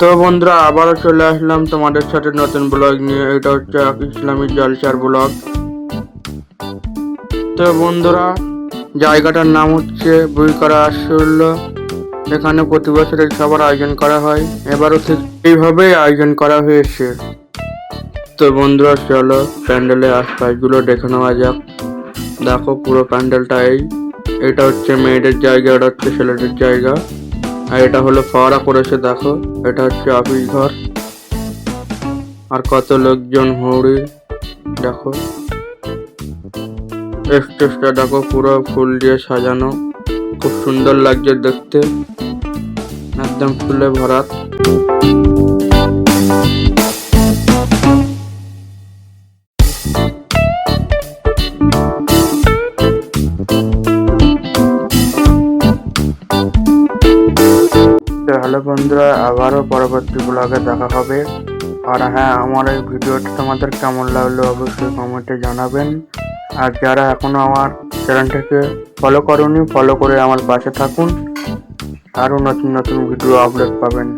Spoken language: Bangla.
তো বন্ধুরা, আবারও চলে আসলাম তোমাদের সাথে নতুন ব্লগ নিয়ে। এটা হচ্ছে এক ইসলামিক জলসার ব্লগ। তো বন্ধুরা, জায়গাটার নাম হচ্ছে বুইকরা আশুল্য এখানে প্রতি বছর সবার আয়োজন করা হয়। এবারও ঠিক এইভাবেই আয়োজন করা হয়েছে। তো বন্ধুরা, চলো প্যান্ডেলের আশপাশগুলো দেখে নেওয়া যাক। দেখো পুরো প্যান্ডেলটা এই। এটা হচ্ছে মেয়েদের জায়গা, এটা হচ্ছে ছেলেদের জায়গা। আর এটা হলো ফোয়ারা করেছে দেখো। এটা হচ্ছে অফিস ঘর। আর কত লোকজন হৌড়ি, দেখো। স্টেজটা দেখো, পুরো ফুল দিয়ে সাজানো। খুব সুন্দর লাগছে দেখতে। একদম ফুলে ভরাট হ্যালো বন্ধুরা, আবারও পরবর্তী ব্লগে দেখা হবে। আর হ্যাঁ আমার এই ভিডিওটি তোমাদের কেমন লাগল অবশ্যই কমেন্টে জানাবেন। আর যারা এখনও আমার চ্যানেলটাকে ফলো করনি ফলো করে আমার পাশে থাকুন। আরও নতুন নতুন ভিডিও আপলোড পাবেন।